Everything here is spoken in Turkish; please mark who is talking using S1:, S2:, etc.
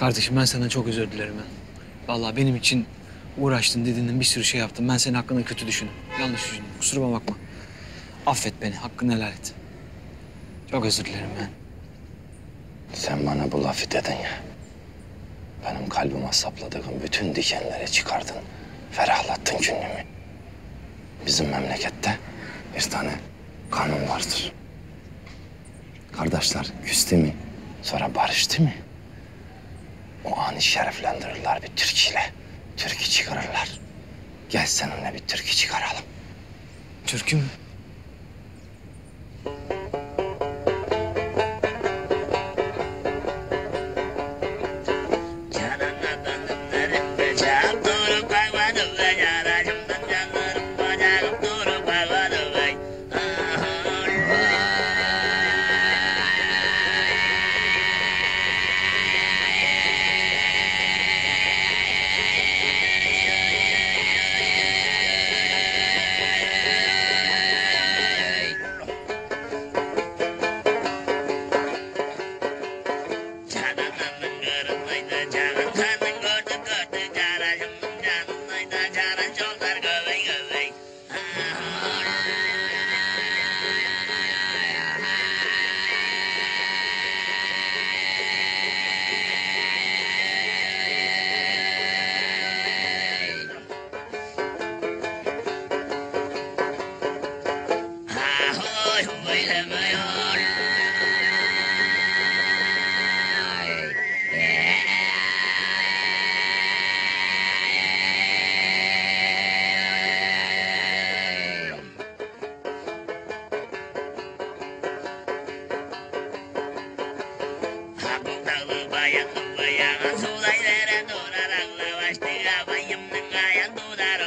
S1: Kardeşim ben senden çok özür dilerim ya. Vallahi benim için uğraştın, didindin, bir sürü şey yaptın. Ben senin hakkında kötü düşündüm. Yanlış düşündüm. Kusuruma bakma. Affet beni, hakkını helal et. Çok özür dilerim ben.
S2: Sen bana bu lafı dedin ya. Benim kalbime sapladığın bütün dikenleri çıkardın. Ferahlattın günümü. Bizim memlekette bir tane kanun vardır. Kardeşler küstü mü, sonra barıştı mı? O anı şereflendirirler bir türküyle. Türkü çıkarırlar. Gel seninle bir türkü çıkaralım.
S1: Türk'üm.
S3: Bayang bayang, sulai lera dolar ang lawas tiga bayam nengayang dolar